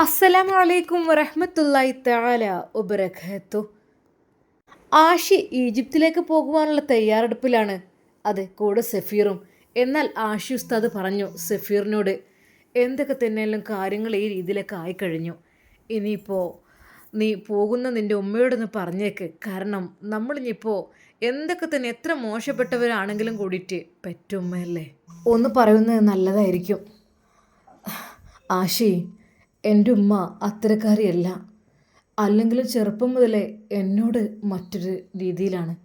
അസ്സലാമു അലൈക്കും വറഹ്മത്തുള്ളാഹി തആല ഉപരഖത്തു ആഷി ഈജിപ്തിലേക്ക് പോകുവാനുള്ള തയ്യാറെടുപ്പിലാണ്. അതെ കൂടെ സഫീറും. എന്നാൽ ആഷി ഉസ്താദ് പറഞ്ഞു സഫീറിനോട് എന്തൊക്കെ തന്നെയാലും കാര്യങ്ങൾ ഈ രീതിയിലൊക്കെ ആയിക്കഴിഞ്ഞു. ഇനിയിപ്പോൾ നീ പോകുന്ന നിന്റെ ഉമ്മയോടൊന്ന് പറഞ്ഞേക്ക്. കാരണം നമ്മളിനിപ്പോൾ എന്തൊക്കെ തന്നെ എത്ര മോശപ്പെട്ടവരാണെങ്കിലും കൂടിയിട്ട് പറ്റുമ്മയല്ലേ ഒന്ന് പറയുന്നത് നല്ലതായിരിക്കും. ആശി എന്റെ ഉമ്മ അത്തരക്കാരിയല്ല. അല്ലെങ്കിലും ചെറുപ്പം മുതലേ എന്നോട് മറ്റൊരു രീതിയിലാണ്.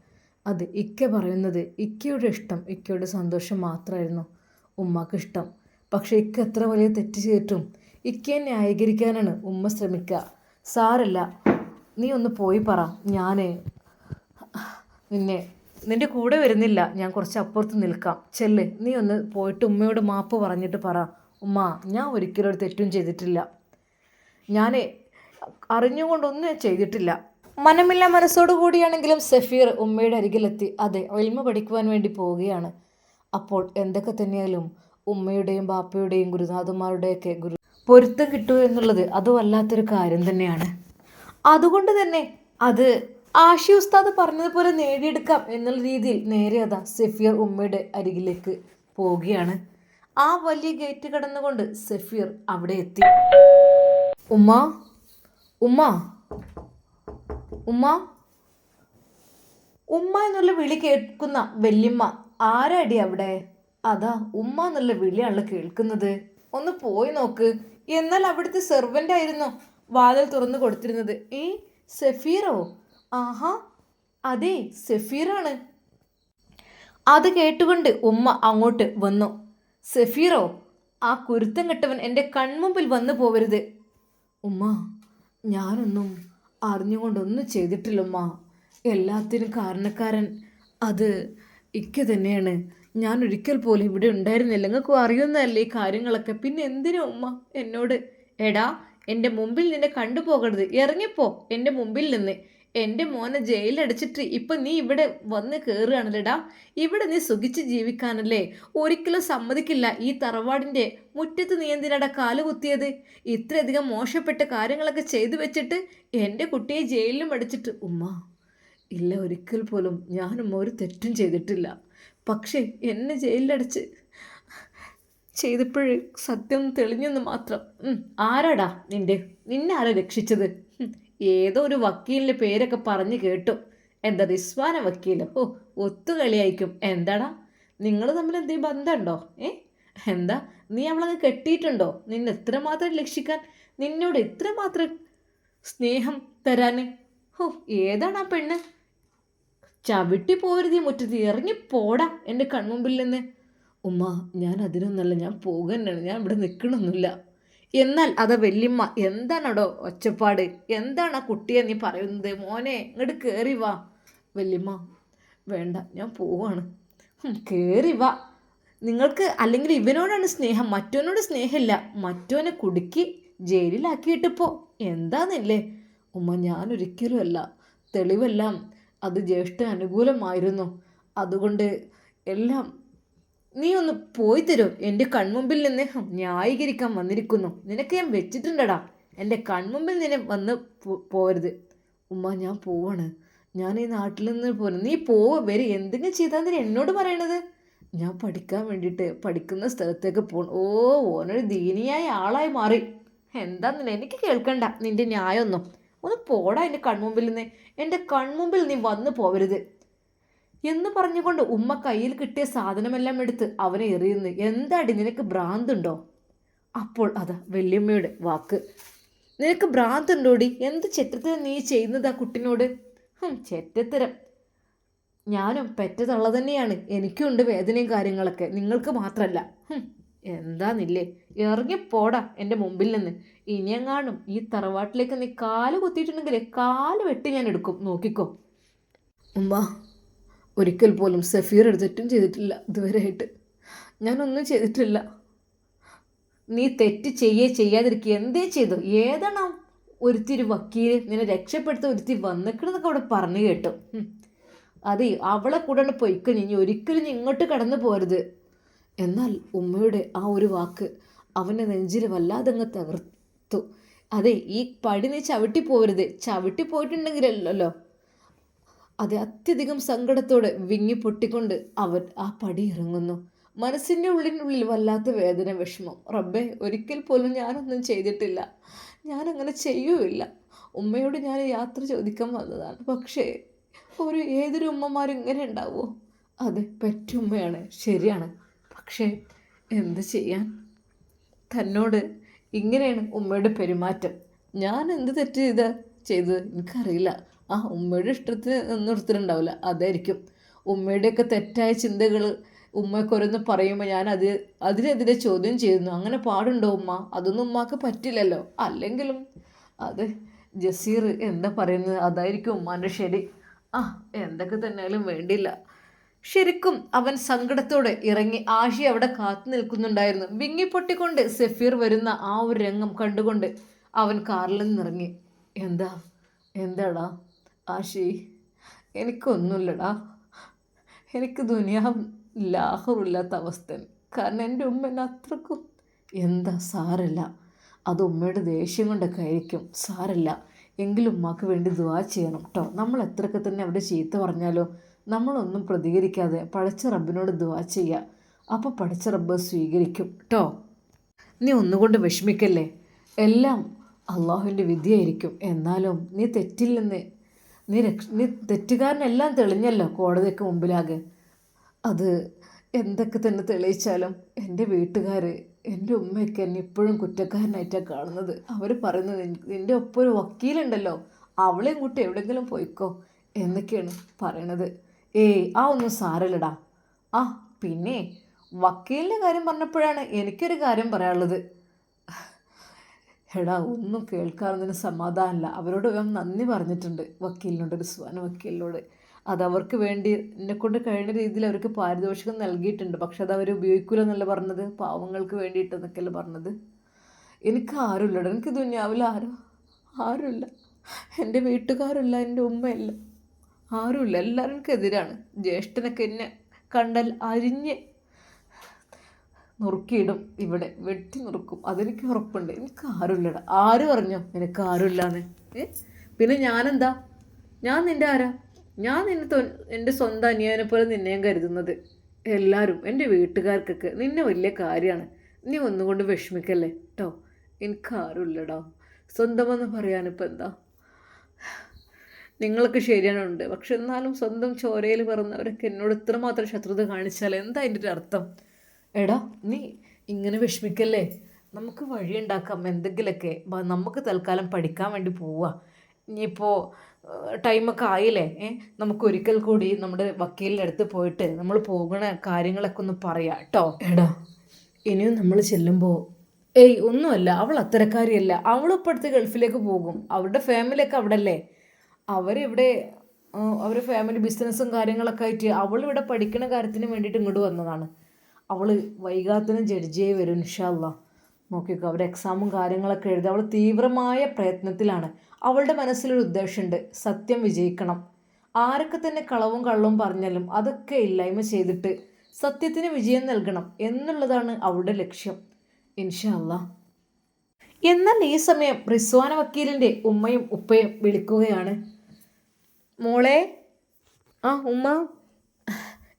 അത് ഇക്ക പറയുന്നത് ഇക്കയുടെ ഇഷ്ടം ഇക്കയുടെ സന്തോഷം മാത്രമായിരുന്നു ഉമ്മക്ക് ഇഷ്ടം പക്ഷേ ഇക്ക എത്ര വലിയ തെറ്റ് ചെയ്തിട്ടും ഇക്കയെ ന്യായീകരിക്കാനാണ് ഉമ്മ ശ്രമിക്കുക സാരല്ല നീ ഒന്ന് പോയി പറ. ഞാൻ നിന്നെ നിന്റെ കൂടെ വരുന്നില്ല. ഞാൻ കുറച്ച് അപ്പുറത്ത് നിൽക്കാം. ചെല്ല് നീ ഒന്ന് പോയിട്ട് ഉമ്മയോട് മാപ്പ് പറഞ്ഞിട്ട് പറ. ഉമ്മ ഞാൻ ഒരിക്കലും ഒരു തെറ്റും ചെയ്തിട്ടില്ല. ഞാൻ അറിഞ്ഞുകൊണ്ടൊന്നും ചെയ്തിട്ടില്ല. മനമില്ല മനസ്സോടു കൂടിയാണെങ്കിലും സഫീർ ഉമ്മയുടെ അരികിലെത്തി അതെ ഒൽമ പഠിക്കുവാൻ വേണ്ടി പോവുകയാണ്. അപ്പോൾ എന്തൊക്കെ തന്നെയാലും ഉമ്മയുടെയും ബാപ്പയുടെയും ഗുരുനാഥന്മാരുടെയൊക്കെ ഗുരു പൊരുത്തം കിട്ടുക എന്നുള്ളത് അത് വല്ലാത്തൊരു കാര്യം തന്നെയാണ്. അതുകൊണ്ട് തന്നെ അത് ആഷി ഉസ്താദ് പറഞ്ഞതുപോലെ നേടിയെടുക്കാം എന്നുള്ള രീതിയിൽ നേരെ അതാ സഫീർ ഉമ്മയുടെ അരികിലേക്ക് പോവുകയാണ്. ആ വലിയ ഗേറ്റ് കടന്നുകൊണ്ട് സഫീർ അവിടെ എത്തി. ഉമ്മ ഉമ്മ ഉമ്മ. ഉമ്മ എന്നുള്ള വിളി കേൾക്കുന്ന വല്യമ്മ ആരാടി അവിടെ? അതാ ഉമ്മ എന്നുള്ള വിളിയാണല്ലോ കേൾക്കുന്നത്. ഒന്ന് പോയി നോക്ക്. എന്നാൽ അവിടുത്തെ സെർവന്റ് ആയിരുന്നു വാതിൽ തുറന്നു കൊടുത്തിരുന്നത്. ഏ സെഫീറോ? ആഹാ അതെ സെഫീറാണ്. അത് കേട്ടുകൊണ്ട് ഉമ്മ അങ്ങോട്ട് വന്നു. സെഫീറോ ആ കുരുത്തം കെട്ടവൻ എന്റെ കൺമുമ്പിൽ വന്നു പോവരുത്. ഉമ്മ ഞാനൊന്നും അറിഞ്ഞുകൊണ്ടൊന്നും ചെയ്തിട്ടില്ല ഉമ്മ എല്ലാത്തിനും കാരണക്കാരൻ അത് ഇക്ക തന്നെയാണ്. ഞാൻ ഒരിക്കൽ പോലും ഇവിടെ ഉണ്ടായിരുന്നില്ല. നിങ്ങൾക്ക് അറിയുന്നതല്ലേ ഈ കാര്യങ്ങളൊക്കെ. പിന്നെ എന്തിനാ ഉമ്മ എന്നോട്? എടാ എന്റെ മുമ്പിൽ നിന്നെ കണ്ടുപോകരുത്. ഇറങ്ങിപ്പോ എന്റെ മുമ്പിൽ നിന്ന്. എന്റെ മോനെ ജയിലടിച്ചിട്ട് ഇപ്പം നീ ഇവിടെ വന്ന് കയറുകയാണല്ലേടാ ഇവിടെ നീ സുഖിച്ച് ജീവിക്കാനല്ലേ. ഒരിക്കലും സമ്മതിക്കില്ല ഈ തറവാടിന്റെ മുറ്റത്ത് നീ എന്തിനാടാ കാൽ കുത്തിയത്? ഇത്രയധികം മോശപ്പെട്ട കാര്യങ്ങളൊക്കെ ചെയ്തു വെച്ചിട്ട് എന്റെ കുട്ടിയെ ജയിലിലും അടിച്ചിട്ട്. ഉമ്മ ഇല്ല ഒരിക്കൽ പോലും ഞാനും ഒരു തെറ്റും ചെയ്തിട്ടില്ല. പക്ഷേ എന്നെ ജയിലിലടച്ച് ചെയ്തപ്പോഴേ സത്യം തെളിഞ്ഞെന്ന് മാത്രം. ആരാടാ നിന്റെ? നിന്നെ ആരാ രക്ഷിച്ചത്? ഏതോ ഒരു വക്കീലിന്റെ പേരൊക്കെ പറഞ്ഞു കേട്ടു. എന്താ റിസ്വാന വക്കീലോ? ഓ ഒത്തുകളിയായിരിക്കും. എന്താടാ? നിങ്ങൾ തമ്മിൽ എന്തെങ്കിലും ബന്ധമുണ്ടോ? ഏ? എന്താ? നീ അവളങ്ങ് കെട്ടിയിട്ടുണ്ടോ? നിന്നെ ഇത്രമാത്രം രക്ഷിക്കാൻ നിന്നോട് ഇത്രമാത്രം സ്നേഹം തരാൻ ഓ ഏതാണ് ആ പെണ്ണ്? ചവിട്ടി പോരുത് മുറ്റത്ത്. ഇറങ്ങി പോടാ എന്റെ കൺമുമ്പിൽ നിന്ന്. ഉമ്മ ഞാൻ അതിനൊന്നല്ല ഞാൻ പോകുന്നതാണ് ഞാൻ ഇവിടെ നിൽക്കണമൊന്നുമില്ല എന്നാൽ അത് വല്യമ്മ എന്താണടോ ഒച്ചപ്പാട്? എന്താണ് ആ കുട്ടിയെ നീ പറയുന്നത്? മോനെ ഇങ്ങോട്ട് കയറി വാ. വല്യമ്മ വേണ്ട ഞാൻ പോവാണ്. കയറി വാ. നിങ്ങൾക്ക് അല്ലെങ്കിൽ ഇവനോടാണ് സ്നേഹം മറ്റോനോട് സ്നേഹമില്ല. മറ്റോനെ കുടുക്കി ജയിലിലാക്കിയിട്ടിപ്പോൾ എന്താന്നില്ലേ ഉമ്മ ഞാനൊരിക്കലും അല്ല. തെളിവെല്ലാം അത് ജ്യേഷ്ഠ അനുകൂലമായിരുന്നു. അതുകൊണ്ട് എല്ലാം നീ ഒന്ന് പോയി തരൂ. എന്റെ കൺമുമ്പിൽ നിന്ന് ന്യായീകരിക്കാൻ വന്നിരിക്കുന്നു. നിനക്ക് ഞാൻ വെച്ചിട്ടുണ്ടടാ. എന്റെ കൺമുമ്പിൽ നിന്നെ വന്ന് പോരുത് ഉമ്മ ഞാൻ പോവാണ്. ഞാൻ ഈ നാട്ടിൽ നിന്ന് പോരുന്നു. നീ പോവുക വരെ. എന്തെങ്കിലും ചെയ്താൽ നീ എന്നോട് പറയണത്? ഞാൻ പഠിക്കാൻ വേണ്ടിയിട്ട് പഠിക്കുന്ന സ്ഥലത്തേക്ക് പോകണം ഓ ഓനൊരു ദീനിയായ ആളായി മാറി. എന്താന്നില്ല എനിക്ക് കേൾക്കണ്ട. നിന്റെ ന്യായമൊന്നും. ഒന്ന് പോടാ എന്റെ കൺമുമ്പിൽ നിന്ന്. എന്റെ കൺമുമ്പിൽ നീ വന്ന് പോവരുത്. എന്ന് പറഞ്ഞുകൊണ്ട് ഉമ്മ കയ്യിൽ കിട്ടിയ സാധനമെല്ലാം എടുത്ത് അവനെ എറിയുന്നു. എന്താടി നിനക്ക് ഭ്രാന്തുണ്ടോ? അപ്പോൾ അതാ വല്യമ്മയുടെ വാക്ക്. നിനക്ക് ഭ്രാന്തുണ്ടോടി? എന്ത് ചെറ്റത്തരം നീ ചെയ്യുന്നത് ആ കുട്ടിനോട് ചെറ്റത്തരം. ഞാനും പെറ്റ തള്ള തന്നെയാണ് എനിക്കുണ്ട് വേദനയും കാര്യങ്ങളൊക്കെ. നിങ്ങൾക്ക് മാത്രമല്ല എന്താന്നില്ലേ? ഇറങ്ങിപ്പോടാ എന്റെ മുമ്പിൽ നിന്ന്. ഇനിയെങ്ങാനും ഈ തറവാട്ടിലേക്ക് നീ കാൽ കുത്തിയിട്ടുണ്ടെങ്കിൽ കാൽ വെട്ടി ഞാൻ എടുക്കും. നോക്കിക്കോ. ഉമ്മ ഒരിക്കൽ പോലും സഫീർ തെറ്റും ചെയ്തിട്ടില്ല ഇതുവരെയായിട്ട്. ഞാനൊന്നും ചെയ്തിട്ടില്ല. നീ തെറ്റ് ചെയ്യേ ചെയ്യാതിരിക്കുക എന്തേ ചെയ്തു? ഏതാണ് ഒരുത്തിരി വക്കീൽ നിന്നെ രക്ഷപ്പെടുത്ത ഒരുത്തി വന്നിക്കണെന്നൊക്കെ അവിടെ പറഞ്ഞു കേട്ടു. അതെ അവളെ കൂടെ പൊയ്ക്കോ ഇനി ഒരിക്കലും ഇങ്ങോട്ട് കടന്നു പോരുത്. എന്നാൽ ഉമ്മയുടെ ആ ഒരു വാക്ക് അവന്റെ നെഞ്ചിൽ വല്ലാതെ അങ്ങ് തകർത്തു. അതെ ഈ പടി നീ ചവിട്ടി പോരുത്. ചവിട്ടി പോയിട്ടുണ്ടെങ്കിലല്ലോ അത് അത്യധികം സങ്കടത്തോടെ വിങ്ങി പൊട്ടിക്കൊണ്ട് അവൻ ആ പടി ഇറങ്ങുന്നു. മനസ്സിന്റെ ഉള്ളിനുള്ളിൽ വല്ലാത്ത വേദന വിഷമം. റബ്ബെ ഒരിക്കൽ പോലും ഞാനൊന്നും ചെയ്തിട്ടില്ല. ഞാനങ്ങനെ ചെയ്യുമില്ല ഉമ്മയോട് ഞാൻ യാത്ര ചോദിക്കാൻ വന്നതാണ്. പക്ഷേ ഒരു ഏതൊരു ഉമ്മമാരും ഇങ്ങനെ ഉണ്ടാവുമോ അതെ പെറ്റുമ്മയാണ്. ശരിയാണ്. പക്ഷേ എന്ത് ചെയ്യാൻ? തന്നോട് ഇങ്ങനെയാണ് ഉമ്മയുടെ പെരുമാറ്റം. ഞാൻ എന്ത് തെറ്റ് ചെയ്ത ചെയ്തത് എനിക്കറിയില്ല. ആ ഉമ്മയുടെ ഇഷ്ടത്തിന് ഒന്നും അതായിരിക്കും. ഉമ്മയുടെയൊക്കെ തെറ്റായ ചിന്തകൾ ഉമ്മക്കൊരെന്ന് പറയുമ്പോൾ ഞാൻ അത് അതിനെതിരെ ചോദ്യം ചെയ്യുന്നു. അങ്ങനെ പാടുണ്ടോ ഉമ്മ? അതൊന്നും ഉമ്മാക്ക് പറ്റില്ലല്ലോ. അല്ലെങ്കിലും അത് ജസീർ എന്താ പറയുന്നത്? അതായിരിക്കും ഉമ്മാന്റെ ശരി. ആ എന്തൊക്കെ തന്നെയാലും വേണ്ടില്ല ശരിക്കും അവൻ സങ്കടത്തോടെ ഇറങ്ങി ആഷി അവിടെ കാത്തു നിൽക്കുന്നുണ്ടായിരുന്നു. വിങ്ങിപ്പൊട്ടിക്കൊണ്ട് സെഫീർ വരുന്ന ആ ഒരു രംഗം കണ്ടുകൊണ്ട് അവൻ കാറിൽ നിന്നിറങ്ങി. എന്താ? എന്താടാ? ആഷി എനിക്കൊന്നുമില്ലടാ. എനിക്ക് ദുനിയാവും ലാഹറില്ലാത്ത അവസ്ഥ കാരണം എന്റെ ഉമ്മ എന്നെ അത്രക്കും എന്താ സാരല്ല. അത് ഉമ്മയുടെ ദേഷ്യം കൊണ്ടൊക്കെ ആയിരിക്കും. സാരല്ല. എങ്കിലും ഉമ്മാക്ക് വേണ്ടി ദുവാ ചെയ്യണം കേട്ടോ നമ്മൾ എത്രയൊക്കെ തന്നെ അവിടെ ചീത്ത പറഞ്ഞാലോ നമ്മളൊന്നും പ്രതികരിക്കാതെ പടച്ച റബ്ബിനോട് ദുവാ ചെയ്യുക അപ്പോൾ പടച്ച റബ്ബ് സ്വീകരിക്കും കേട്ടോ നീ ഒന്നുകൊണ്ട് വിഷമിക്കല്ലേ? എല്ലാം അള്ളാഹുവിന്റെ വിധിയായിരിക്കും. എന്നാലും നീ തെറ്റില്ലെന്ന് നീ രക്ഷ നീ തെറ്റുകാരനെല്ലാം തെളിഞ്ഞല്ലോ കോടതിക്ക് മുമ്പിലാകെ. അത് എന്തൊക്കെ തന്നെ തെളിയിച്ചാലും എന്റെ വീട്ടുകാർ എന്റെ ഉമ്മയൊക്കെ എന്നെ ഇപ്പോഴും കുറ്റക്കാരനായിട്ടാണ് കാണുന്നത്. അവർ പറയുന്നത് നിന്റെ ഒപ്പം ഒരു വക്കീലുണ്ടല്ലോ അവളെയും കൂട്ടി എവിടെയെങ്കിലും പോയിക്കോ എന്നൊക്കെയാണ് പറയണത്. ഏയ് ആ ഒന്നും സാരല്ലടാ ആ പിന്നെ വക്കീലിന്റെ കാര്യം പറഞ്ഞപ്പോഴാണ് എനിക്കൊരു കാര്യം പറയാനുള്ളത്. എടാ ഒന്നും കേൾക്കാറുന്നതിന് സമാധാനമില്ല അവരോട് ഞാൻ നന്ദി പറഞ്ഞിട്ടുണ്ട്. വക്കീലിനോട് റിസ്വാൻ വക്കീലിനോട്. അത് അവർക്ക് വേണ്ടി എന്നെക്കൊണ്ട് കഴിയുന്ന രീതിയിൽ അവർക്ക് പാരിതോഷികം നൽകിയിട്ടുണ്ട്. പക്ഷെ അത് അവർ ഉപയോഗിക്കില്ല എന്നല്ല പറഞ്ഞത്? പാവങ്ങൾക്ക് വേണ്ടിയിട്ട് എന്നൊക്കെയല്ല പറഞ്ഞത്? എനിക്ക് ആരുമില്ല എനിക്ക് ദുന്യാവില്ല ആരും? ആരുമില്ല. എന്റെ വീട്ടുകാരില്ല എന്റെ ഉമ്മയില്ല. ആരുമില്ല. എല്ലാവർക്കും എനിക്കെതിരാണ് ജ്യേഷ്ഠനൊക്കെ എന്നെ കണ്ടാൽ അരിഞ്ഞ് നുറുക്കിയിടും ഇവിടെ. വെട്ടി നുറുക്കും. അതെനിക്ക് ഉറപ്പുണ്ട്. എനിക്ക് ആരുമില്ലട. ആര് പറഞ്ഞോ? എനിക്ക് ആരുമില്ലാന്ന്? ഏ? പിന്നെ ഞാനെന്താ? ഞാൻ നിന്റെ ആരാ? ഞാൻ നിന്നെ തൊ എന്റെ സ്വന്തം അനിയനെ പോലെ നിന്നെയും കരുതുന്നത് എല്ലാവരും എന്റെ വീട്ടുകാർക്കൊക്കെ. നിന്നെ വലിയ കാര്യമാണ്. നീ ഒന്നുകൊണ്ട് വിഷമിക്കല്ലേ? കേട്ടോ എനിക്ക് ആരുമില്ലടാ. സ്വന്തമെന്ന് പറയാനിപ്പോൾ എന്താ? നിങ്ങൾക്ക് ശരിയാണുണ്ട്. പക്ഷെ എന്നാലും സ്വന്തം ചോരയിൽ പറഞ്ഞവരൊക്കെ എന്നോട് ഇത്രമാത്രം ശത്രുത കാണിച്ചാൽ എന്താ അതിന്റെ ഒരു അർത്ഥം? എടാ നീ ഇങ്ങനെ വിഷമിക്കല്ലേ? നമുക്ക് വഴിയുണ്ടാക്കാം എന്തെങ്കിലുമൊക്കെ നമുക്ക് തൽക്കാലം പഠിക്കാൻ വേണ്ടി പോവാ. ഇനിയിപ്പോൾ ടൈമൊക്കെ ആയില്ലേ? ഏ നമുക്ക് ഒരിക്കൽ കൂടി നമ്മുടെ വക്കീലിന്റെ അടുത്ത് പോയിട്ട് നമ്മൾ പോകുന്ന കാര്യങ്ങളൊക്കെ ഒന്ന് പറയാം കേട്ടോ എടാ ഇനിയും നമ്മൾ ചെല്ലുമ്പോൾ ഏയ് ഒന്നുമല്ല. അവൾ അത്തരക്കാരിയല്ല. അവൾ ഇപ്പോൾ അടുത്ത് ഗൾഫിലേക്ക് പോകും. അവരുടെ ഫാമിലിയൊക്കെ അവിടെ അല്ലേ അവരിവിടെ അവരുടെ ഫാമിലി ബിസിനസ്സും കാര്യങ്ങളൊക്കെ ആയിട്ട് അവളിവിടെ പഠിക്കുന്ന കാര്യത്തിന് വേണ്ടിയിട്ട് ഇങ്ങോട്ട് വന്നതാണ്. അവൾ വൈകാത്തിനും ജഡ്ജിയായി വരും ഇൻഷാല്ല നോക്കിക്കോ അവർ എക്സാമും കാര്യങ്ങളൊക്കെ എഴുതി അവൾ തീവ്രമായ പ്രയത്നത്തിലാണ്. അവളുടെ മനസ്സിലൊരു ഉദ്ദേശമുണ്ട് സത്യം വിജയിക്കണം. ആരൊക്കെ തന്നെ കളവും കള്ളവും പറഞ്ഞാലും അതൊക്കെ ഇല്ലായ്മ ചെയ്തിട്ട് സത്യത്തിന് വിജയം നൽകണം എന്നുള്ളതാണ് അവളുടെ ലക്ഷ്യം ഇൻഷാല്ല എന്നാൽ ഈ സമയം റിസ്വാന വക്കീലിന്റെ ഉമ്മയും ഉപ്പയും വിളിക്കുകയാണ്. മോളെ ആ ഉമ്മ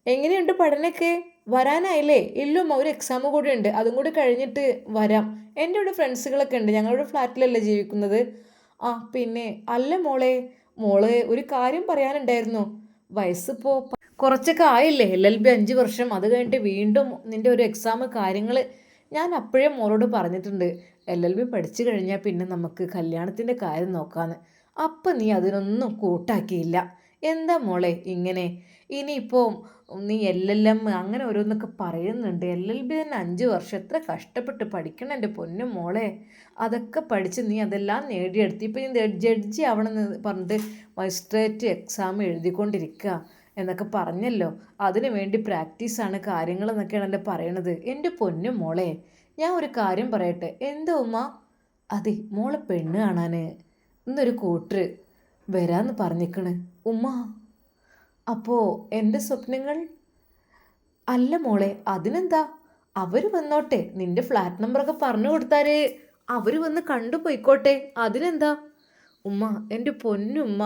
എങ്ങനെയുണ്ട് പഠനമൊക്കെ വരാനായില്ലേ? ഇല്ലുമ്മ ഒരു എക്സാം കൂടി ഉണ്ട് അതും കൂടി കഴിഞ്ഞിട്ട് വരാം. എന്റെ ഇവിടെ ഫ്രണ്ട്സുകളൊക്കെ ഉണ്ട്. ഞങ്ങളുടെ ഫ്ലാറ്റിലല്ലേ ജീവിക്കുന്നത്? ആ പിന്നെ അല്ല മോളെ മോൾ ഒരു കാര്യം പറയാനുണ്ടായിരുന്നു. വയസ്സിപ്പോൾ കുറച്ചൊക്കെ ആയില്ലേ? എൽ എൽ ബി അഞ്ച് വർഷം. അത് കഴിഞ്ഞിട്ട് വീണ്ടും നിന്റെ ഒരു എക്സാം കാര്യങ്ങൾ ഞാൻ അപ്പോഴേ മോളോട് പറഞ്ഞിട്ടുണ്ട്. എൽ എൽ ബി പഠിച്ചു കഴിഞ്ഞാൽ പിന്നെ നമുക്ക് കല്യാണത്തിന്റെ കാര്യം നോക്കാമെന്ന് അപ്പം നീ അതിനൊന്നും കൂട്ടാക്കിയില്ല. എന്താ മോളെ ഇങ്ങനെ? ഇനിയിപ്പോൾ നീ എൽ എൽ എം അങ്ങനെ ഓരോന്നൊക്കെ പറയുന്നുണ്ട്. എൽ എൽ ബി തന്നെ അഞ്ച് വർഷം. എത്ര കഷ്ടപ്പെട്ട് പഠിക്കണം എന്റെ പൊന്നു മോളെ. അതൊക്കെ പഠിച്ച് നീ അതെല്ലാം നേടിയെടുത്ത്. ഇപ്പം നീ ജഡ്ജി ആവണമെന്ന് പറഞ്ഞിട്ട് മജിസ്ട്രേറ്റ് എക്സാം എഴുതിക്കൊണ്ടിരിക്കുക എന്നൊക്കെ പറഞ്ഞല്ലോ. അതിനു വേണ്ടി പ്രാക്ടീസാണ് കാര്യങ്ങളെന്നൊക്കെയാണ് എന്റെ പറയണത്. എന്റെ പൊന്നു മോളെ ഞാൻ ഒരു കാര്യം പറയട്ടെ. എന്തോ ഉമ്മ? അതെ മോളെ പെണ്ണ് കാണാൻ ഇന്നൊരു കൂട്ടർ വരാമെന്ന് പറഞ്ഞിക്കണ്. ഉമ്മ അപ്പോൾ എന്റെ സ്വപ്നങ്ങൾ? അല്ല മോളെ അതിനെന്താ? അവർ വന്നോട്ടെ നിന്റെ ഫ്ലാറ്റ് നമ്പറൊക്കെ പറഞ്ഞു കൊടുത്താൽ അവർ വന്ന് കണ്ടു പോയിക്കോട്ടെ അതിനെന്താ? ഉമ്മ എന്റെ പൊന്നുമ്മ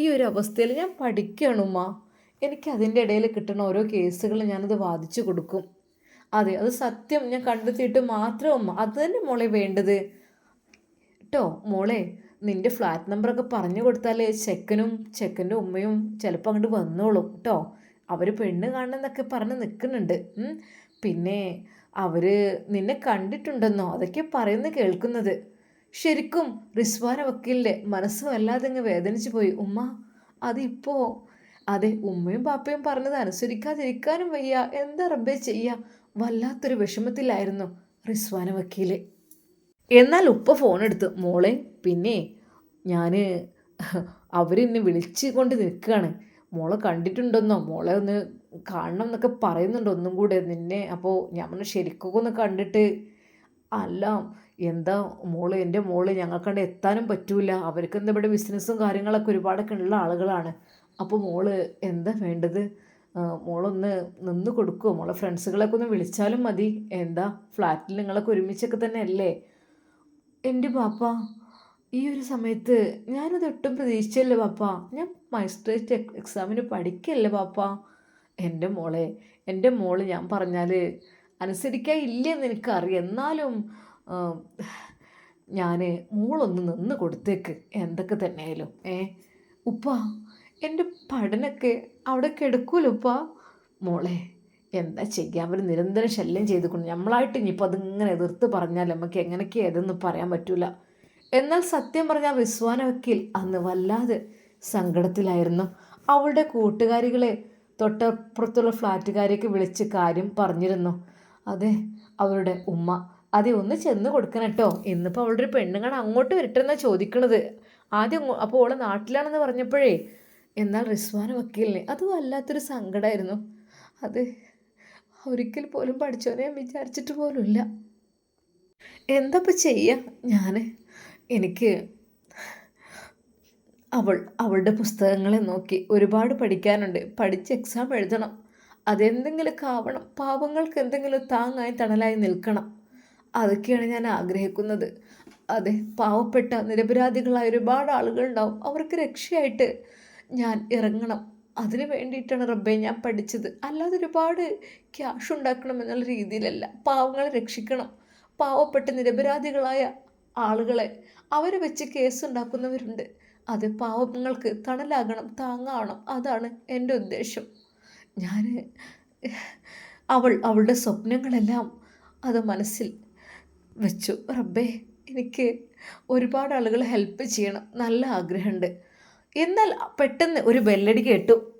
ഈ ഒരു അവസ്ഥയിൽ ഞാൻ പഠിക്കുകയാണ് ഉമ്മ. എനിക്ക് അതിന്റെ ഇടയിൽ കിട്ടുന്ന ഓരോ കേസുകൾ ഞാനത് വാദിച്ചു കൊടുക്കും. അതെ അത് സത്യം ഞാൻ കണ്ടെത്തിയിട്ട് മാത്രം ഉമ്മ. അത് തന്നെ മോളെ വേണ്ടത്. കേട്ടോ മോളെ നിന്റെ ഫ്ലാറ്റ് നമ്പറൊക്കെ പറഞ്ഞു കൊടുത്താൽ ചെക്കനും ചെക്കന്റെ ഉമ്മയും ചിലപ്പോൾ അങ്ങോട്ട് വന്നോളും കേട്ടോ അവർ പെണ്ണ് കാണണമെന്നൊക്കെ പറഞ്ഞ് നിൽക്കുന്നുണ്ട് പിന്നെ അവർ നിന്നെ കണ്ടിട്ടുണ്ടെന്നോ? അതൊക്കെ പറയുന്നു കേൾക്കുന്നത്. ശരിക്കും റിസ്വാന വക്കീലിന്റെ മനസ്സും വല്ലാതെ അങ്ങ് വേദനിച്ചു പോയി. ഉമ്മ അതിപ്പോ? അതെ ഉമ്മയും പാപ്പയും പറഞ്ഞത് അനുസരിക്കാതിരിക്കാനും വയ്യ. എന്താ റബ്ബേ ചെയ്യുക വല്ലാത്തൊരു വിഷമത്തിലായിരുന്നു റിസ്വാന വക്കീൽ. എന്നാൽ ഉപ്പ ഫോൺ എടുത്ത്. മോളെ പിന്നെ ഞാൻ അവരെന്നെ വിളിച്ച് കൊണ്ട് നിൽക്കുകയാണ്. മോളെ കണ്ടിട്ടുണ്ടെന്നോ? മോളെ ഒന്ന് കാണണം എന്നൊക്കെ പറയുന്നുണ്ട് ഒന്നും കൂടെ നിന്നെ. അപ്പോൾ ഞാൻ പറഞ്ഞു ശരിക്കൊക്കെ ഒന്ന് കണ്ടിട്ട് അല്ല എന്താ മോൾ? എന്റെ മോൾ ഞങ്ങൾക്കണ്ട് എത്താനും പറ്റൂല. അവർക്ക് എന്താ ഇവിടെ ബിസിനസ്സും കാര്യങ്ങളൊക്കെ ഒരുപാടൊക്കെ ഉള്ള ആളുകളാണ്. അപ്പോൾ മോൾ എന്താ വേണ്ടത്? മോളൊന്ന് നിന്ന് കൊടുക്കുമോ മോളെ ഫ്രണ്ട്സുകളൊക്കെ ഒന്ന് വിളിച്ചാലും മതി. എന്താ? ഫ്ലാറ്റിൽ നിങ്ങളൊക്കെ ഒരുമിച്ചൊക്കെ തന്നെ അല്ലേ എന്റെ പാപ്പ ഈ ഒരു സമയത്ത് ഞാനത് ഒട്ടും പ്രതീക്ഷിച്ചല്ലേ പാപ്പ. ഞാൻ മജിസ്ട്രേറ്റ് എക്സാമിന് പഠിക്കല്ലേ പാപ്പ? എന്റെ മോളെ എന്റെ മോൾ ഞാൻ പറഞ്ഞാൽ അനുസരിക്കാൻ ഇല്ലെന്ന് എനിക്കറിയാം. എന്നാലും ഞാൻ മോളൊന്ന് നിന്ന് കൊടുത്തേക്ക്. എന്തൊക്കെ തന്നെയായാലും ഏ? ഉപ്പ എന്റെ പഠനമൊക്കെ അവിടെ കിടക്കൂല ഉപ്പ? മോളെ എന്താ ചെയ്യുക അവർ നിരന്തരം ശല്യം ചെയ്തുകൊണ്ട് നമ്മളായിട്ട് ഇനിയിപ്പോൾ അതിങ്ങനെ എതിർത്ത് പറഞ്ഞാൽ നമുക്ക് എങ്ങനെയൊക്കെ ഏതെന്ന് പറയാൻ പറ്റൂല. എന്നാൽ സത്യം പറഞ്ഞ റിസ്വാന വക്കീൽ അന്ന് വല്ലാതെ സങ്കടത്തിലായിരുന്നു. അവളുടെ കൂട്ടുകാരികളെ തൊട്ടപ്പുറത്തുള്ള ഫ്ലാറ്റുകാരെയൊക്കെ വിളിച്ച് കാര്യം പറഞ്ഞിരുന്നു. അതെ അവളുടെ ഉമ്മ അതെ ഒന്ന് ചെന്ന് കൊടുക്കണം കേട്ടോ ഇന്നിപ്പോൾ അവളുടെ ഒരു പെണ്ണുങ്ങൾ അങ്ങോട്ട് വരട്ടെന്നാണ് ചോദിക്കണത്. ആദ്യം അപ്പോൾ ഓളെ നാട്ടിലാണെന്ന് പറഞ്ഞപ്പോഴേ എന്നാൽ റിസ്വാന വക്കീലിനെ അത് വല്ലാത്തൊരു സങ്കടമായിരുന്നു അത് ഒരിക്കൽ പോലും പഠിച്ചോനെ വിചാരിച്ചിട്ട് പോലുമില്ല. എന്താ ഇപ്പം ചെയ്യുക ഞാൻ എനിക്ക് അവൾ അവളുടെ പുസ്തകങ്ങളെ നോക്കി ഒരുപാട് പഠിക്കാനുണ്ട്. പഠിച്ച് എക്സാം എഴുതണം. അതെന്തെങ്കിലുമൊക്കെ ആവണം. പാവങ്ങൾക്ക് എന്തെങ്കിലും താങ്ങായി തണലായി നിൽക്കണം. അതൊക്കെയാണ് ഞാൻ ആഗ്രഹിക്കുന്നത്. അതെ പാവപ്പെട്ട നിരപരാധികളായ ഒരുപാട് ആളുകളുണ്ടാവും. അവർക്ക് രക്ഷയായിട്ട് ഞാൻ ഇറങ്ങണം. അതിന് വേണ്ടിയിട്ടാണ് റബ്ബെ ഞാൻ പഠിച്ചത്. അല്ലാതെ ഒരുപാട് ക്യാഷ് ഉണ്ടാക്കണം എന്നുള്ള രീതിയിലല്ല. പാവങ്ങളെ രക്ഷിക്കണം. പാവപ്പെട്ട നിരപരാധികളായ ആളുകളെ അവരെ വെച്ച് കേസ് ഉണ്ടാക്കുന്നവരുണ്ട് അത് പാവങ്ങൾക്ക് തണലാകണം താങ്ങാവണം. അതാണ് എന്റെ ഉദ്ദേശം. ഞാൻ അവൾ അവളുടെ സ്വപ്നങ്ങളെല്ലാം അത് മനസ്സിൽ വെച്ചു. റബ്ബേ എനിക്ക് ഒരുപാട് ആളുകൾ ഹെൽപ്പ് ചെയ്യണം. നല്ല ആഗ്രഹമുണ്ട്. എന്നാൽ പെട്ടെന്ന് ഒരു ബെല്ലടി കേട്ടു.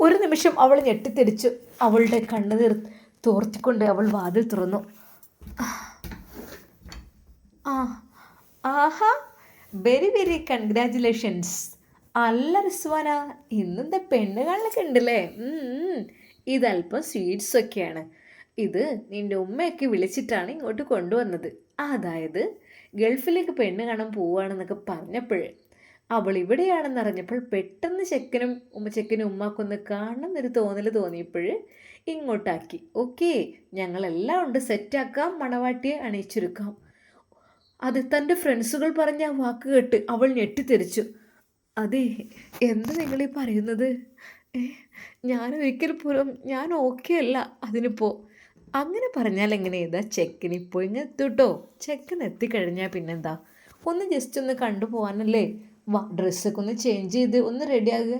ഒരു നിമിഷം അവൾ ഞെട്ടിത്തെരിച്ചു. അവളുടെ കണ്ണുനീർ തോർത്തിക്കൊണ്ട് അവൾ വാതിൽ തുറന്നു. ആ ആഹാ വെരി വെരി കൺഗ്രാറ്റുലേഷൻസ് അല്ല റിസ്വാന ഇന്നത്തെ പെണ്ണുകളിലൊക്കെ ഉണ്ടല്ലേ. ഇതല്പം സ്വീറ്റ്സ് ഒക്കെയാണ്. ഇത് നിന്റെ ഉമ്മയൊക്കെ വിളിച്ചിട്ടാണ് ഇങ്ങോട്ട് കൊണ്ടുവന്നത്. അതായത് ഗൾഫിലേക്ക് പെണ്ണ് കാണാൻ പോവുകയാണെന്നൊക്കെ പറഞ്ഞപ്പോഴേ അവൾ ഇവിടെയാണെന്ന് അറിഞ്ഞപ്പോൾ പെട്ടെന്ന് ചെക്കനും ഉമ്മ ചെക്കനും ഉമ്മാക്കൊന്ന് കാണണം തോന്നൽ തോന്നിയപ്പോൾ ഇങ്ങോട്ടാക്കി. ഓക്കെ ഞങ്ങളെല്ലാം ഉണ്ട്. സെറ്റാക്കാം. മണവാട്ടിയെ അണിയിച്ചൊരുക്കാം. അത് തന്റെ ഫ്രണ്ട്സുകൾ പറഞ്ഞ വാക്ക് കേട്ട് അവൾ ഞെട്ടിത്തെറിച്ചു. അതെ എന്ത് നിങ്ങൾ ഈ പറയുന്നത് ഞാൻ ഒരിക്കൽ പോലും ഞാൻ ഓക്കെ അല്ല അതിനിപ്പോൾ അങ്ങനെ പറഞ്ഞാൽ എങ്ങനെ? ഇതാ ചെക്കൻ ഇപ്പോൾ ഇങ്ങ് എത്തുട്ടോ? ചെക്കൻ എത്തിക്കഴിഞ്ഞാൽ പിന്നെന്താ? ഒന്ന് ജസ്റ്റ് ഒന്ന് കണ്ടു പോകാനല്ലേ വാ ഡ്രസ്സൊക്കെ ഒന്ന് ചേഞ്ച് ചെയ്ത് ഒന്ന് റെഡിയാകുക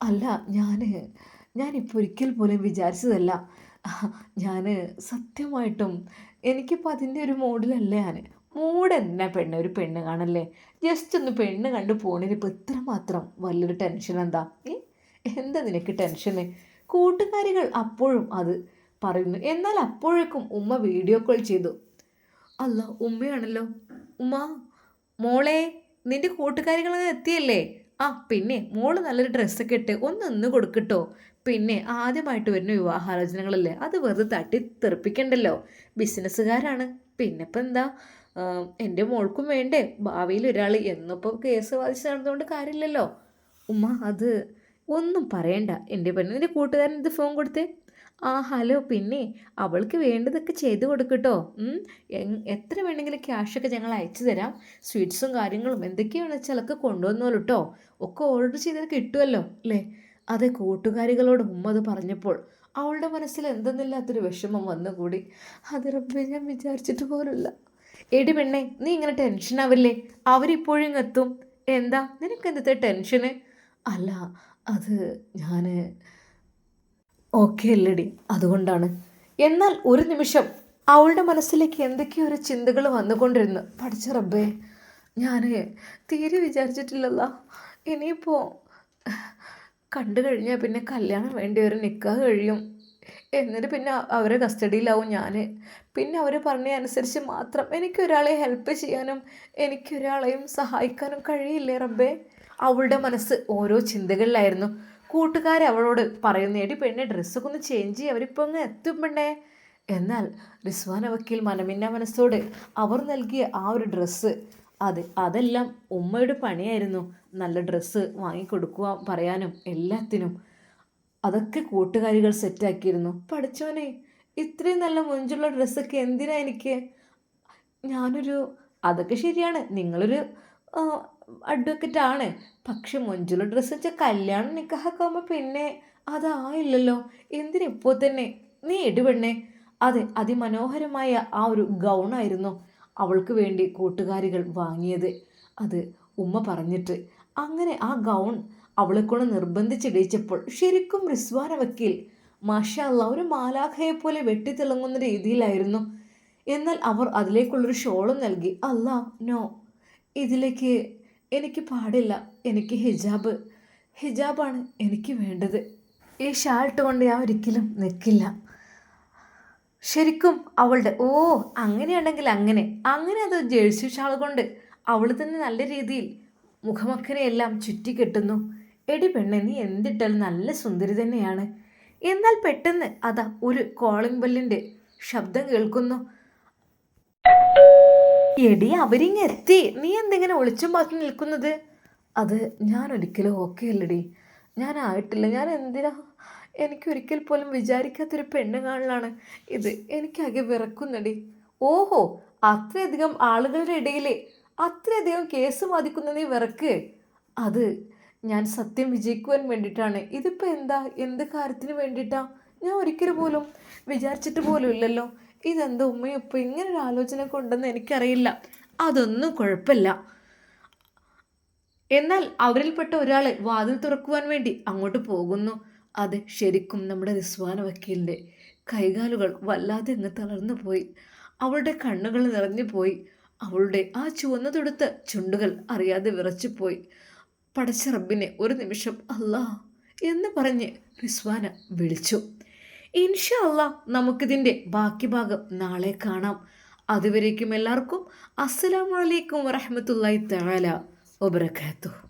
അല്ല ഞാൻ ഞാനിപ്പോൾ ഒരിക്കൽ പോലും വിചാരിച്ചതല്ല. ഞാൻ സത്യമായിട്ടും എനിക്കിപ്പോൾ അതിന്റെ ഒരു മോഡിലല്ല ഞാൻ മൂഡ് എന്നാ പെണ്ണ് ഒരു പെണ്ണ് കാണല്ലേ? ജസ്റ്റ് ഒന്ന് പെണ്ണ് കണ്ടു പോണതിന് ഇപ്പോൾ ഇത്ര മാത്രം വലിയൊരു ടെൻഷൻ എന്താ? എന്താ നിനക്ക് ടെൻഷന് കൂട്ടുകാരികൾ അപ്പോഴും അത് പറയുന്നു. എന്നാൽ അപ്പോഴേക്കും ഉമ്മ വീഡിയോ കോൾ ചെയ്തു. അല്ല ഉമ്മയാണല്ലോ. ഉമ്മ മോളെ നിന്റെ കൂട്ടുകാരികളൊന്നും എത്തിയല്ലേ? ആ പിന്നെ മോൾ നല്ലൊരു ഡ്രസ്സൊക്കെ ഇട്ട് ഒന്ന് ഒന്ന് കൊടുക്കട്ടോ. പിന്നെ ആദ്യമായിട്ട് വരുന്ന വിവാഹാലോചനകളല്ലേ? അത് വെറുതെ തട്ടി തെറിപ്പിക്കണ്ടല്ലോ ബിസിനസ്സുകാരാണ് ഇപ്പം എന്താ? എന്റെ മോൾക്കും വേണ്ടേ? ഭാവിയിൽ ഒരാൾ എന്നിപ്പോൾ കേസ് വാദിച്ച് നടന്നുകൊണ്ട് കാര്യമില്ലല്ലോ. ഉമ്മ അത് ഒന്നും പറയണ്ട. എന്റെ പെണ്ണ് നിന്റെ കൂട്ടുകാരൻ ഇത് ഫോൺ കൊടുത്തേ. ആ ഹലോ പിന്നെ അവൾക്ക് വേണ്ടതൊക്കെ ചെയ്തു കൊടുക്കട്ടോ. എത്ര വേണമെങ്കിലും ക്യാഷൊക്കെ ഞങ്ങൾ അയച്ചു തരാം. സ്വീറ്റ്സും കാര്യങ്ങളും എന്തൊക്കെയാണ് ഒക്കെ കൊണ്ടുവന്നോളൂ കേട്ടോ ഒക്കെ ഓർഡർ ചെയ്താൽ കിട്ടുമല്ലോ അല്ലേ? അതെ കൂട്ടുകാരികളോട് ഉമ്മ അത് പറഞ്ഞപ്പോൾ അവളുടെ മനസ്സിൽ എന്തെന്നില്ലാത്തൊരു വിഷമം വന്നുകൂടി. അത് ഞാൻ വിചാരിച്ചിട്ട് പോലുമില്ല. എടി പെണ്ണെ നീ ഇങ്ങനെ ടെൻഷൻ ആവില്ലേ? അവരിപ്പോഴും എത്തും. എന്താ? നിനക്ക് എന്തത്തെ ടെൻഷന് അല്ല അത് ഞാൻ ഓക്കെ അല്ലടി. അതുകൊണ്ടാണ്. എന്നാൽ ഒരു നിമിഷം അവളുടെ മനസ്സിലേക്ക് എന്തൊക്കെയോ ഒരു ചിന്തകൾ വന്നുകൊണ്ടിരുന്നു. പഠിച്ച റബ്ബേ ഞാൻ തീരെ വിചാരിച്ചിട്ടില്ലല്ലോ. ഇനിയിപ്പോൾ കണ്ടു കഴിഞ്ഞാൽ പിന്നെ കല്യാണം വേണ്ടി വരും. നിൽക്കാതെ കഴിയും. എന്നിട്ട് പിന്നെ അവരെ കസ്റ്റഡിയിലാവും ഞാൻ പിന്നെ അവർ പറഞ്ഞ അനുസരിച്ച് മാത്രം എനിക്കൊരാളെ ഹെൽപ്പ് ചെയ്യാനും എനിക്കൊരാളെയും സഹായിക്കാനും കഴിയില്ലേ റബ്ബേ? അവളുടെ മനസ്സ് ഓരോ ചിന്തകളിലായിരുന്നു. കൂട്ടുകാർ അവളോട് പറയുന്ന എടി പെണ്ണെ ഡ്രസ്സൊക്കെ ഒന്ന് ചേഞ്ച് ചെയ്യും. അവരിപ്പോൾ അങ്ങ് എത്തും പെണ്ണേ. എന്നാൽ റിസ്വാന വക്കീൽ മനമിന്ന മനസ്സോട് അവർ നൽകിയ ആ ഒരു ഡ്രസ്സ് അത് അതെല്ലാം ഉമ്മയുടെ പണിയായിരുന്നു. നല്ല ഡ്രസ്സ് വാങ്ങിക്കൊടുക്കുക പറയാനും എല്ലാത്തിനും. അതൊക്കെ കൂട്ടുകാരികൾ സെറ്റാക്കിയിരുന്നു പഠിച്ചോനെ ഇത്രയും നല്ല മുഞ്ചുള്ള ഡ്രസ്സൊക്കെ എന്തിനാ എനിക്ക്? ഞാനൊരു അതൊക്കെ ശരിയാണ്. നിങ്ങളൊരു അഡ്വക്കറ്റ് ആണ്. പക്ഷെ മുഞ്ചുള്ള ഡ്രസ്സ് വെച്ചാൽ കല്യാണം നിക്കാഹൊക്കെ ആകുമ്പോൾ പിന്നെ അതായില്ലല്ലോ. എന്തിനിപ്പോൾ തന്നെ? നീ ഇടുപെണ്ണേ അതെ അതിമനോഹരമായ ആ ഒരു ഗൗണായിരുന്നു അവൾക്ക് വേണ്ടി കൂട്ടുകാരികൾ വാങ്ങിയത്. അത് ഉമ്മ പറഞ്ഞിട്ട്. അങ്ങനെ ആ ഗൗൺ അവളെക്കൊണ്ട് നിർബന്ധിച്ചിടിച്ചപ്പോൾ ശരിക്കും റിസ്വാന വക്കീൽ മാഷാ അല്ലാ ഒരു മാലാഖയെ പോലെ വെട്ടിത്തിളങ്ങുന്ന രീതിയിലായിരുന്നു. എന്നാൽ അവർ അതിലേക്കുള്ളൊരു ഷോളും നൽകി അല്ല നോ ഇതിലേക്ക് എനിക്ക് പാടില്ല എനിക്ക് ഹിജാബ് ഹിജാബാണ് എനിക്ക് വേണ്ടത്. ഈ ഷാൾട്ട് കൊണ്ട് ഞാൻ ഒരിക്കലും നിൽക്കില്ല ശരിക്കും അവളുടെ ഓ അങ്ങനെയുണ്ടെങ്കിൽ അങ്ങനെ അങ്ങനെ അത് ജേഴ്സി ഷാൾ കൊണ്ട് അവൾ തന്നെ നല്ല രീതിയിൽ മുഖമക്കനെയെല്ലാം ചുറ്റിക്കെട്ടുന്നു. എടി പെണ്ണെ നീ എന്തിട്ടാലും നല്ല സുന്ദരി തന്നെയാണ്. എന്നാൽ പെട്ടെന്ന് അതാ ഒരു കോളിംഗ് ബെല്ലിന്റെ ശബ്ദം കേൾക്കുന്നു. എടി അവരിങ്ങ് എത്തി. നീ എന്തിങ്ങനെ ഒളിച്ചും ബാക്കി നിൽക്കുന്നത്? അത് ഞാൻ ഒരിക്കലും ഓക്കെ അല്ലടി. ഞാൻ ആയിട്ടില്ല. ഞാൻ എന്തിനാ? എനിക്കൊരിക്കൽ പോലും വിചാരിക്കാത്തൊരു പെണ്ണ് കാണലാണ്. ഇത് എനിക്കാകെ വിറക്കുന്നടി. ഓഹോ അത്രയധികം ആളുകളുടെ ഇടയിൽ അത്രയധികം കേസ് ബാധിക്കുന്ന നീ വിറക്ക്. അത് ഞാൻ സത്യം വിജയിക്കുവാൻ വേണ്ടിയിട്ടാണ്. ഇതിപ്പോൾ എന്താ? എന്ത് കാര്യത്തിന് വേണ്ടിയിട്ടാ? ഞാൻ ഒരിക്കലും പോലും വിചാരിച്ചിട്ട് പോലും ഇല്ലല്ലോ. ഇതെന്താ ഉമ്മയും ഇപ്പം ഒരു ആലോചന കൊണ്ടെന്ന് എനിക്കറിയില്ല. അതൊന്നും കുഴപ്പമില്ല. എന്നാൽ അവരിൽപ്പെട്ട ഒരാൾ വാതിൽ തുറക്കുവാൻ വേണ്ടി അങ്ങോട്ട് പോകുന്നു. അത് ശരിക്കും നമ്മുടെ റിസ്വാന വക്കീലിന്റെ കൈകാലുകൾ വല്ലാതെ അങ്ങ് തളർന്നു പോയി. അവളുടെ കണ്ണുകൾ നിറഞ്ഞു പോയി. അവളുടെ ആ ചുവന്നു തൊടുത്ത ചുണ്ടുകൾ അറിയാതെ വിറച്ചുപോയി. പടച്ച റബ്ബിനെ ഒരു നിമിഷം അല്ലാ എന്ന് പറഞ്ഞ് റിസ്വാന വിളിച്ചു. ഇൻഷാ അല്ലാ നമുക്കിതിന്റെ ബാക്കി ഭാഗം നാളെ കാണാം. അതുവരേക്കും എല്ലാവർക്കും അസ്സലാമു അലൈക്കും വറഹമത്തല്ലായി തആല വബറകാതുഹു.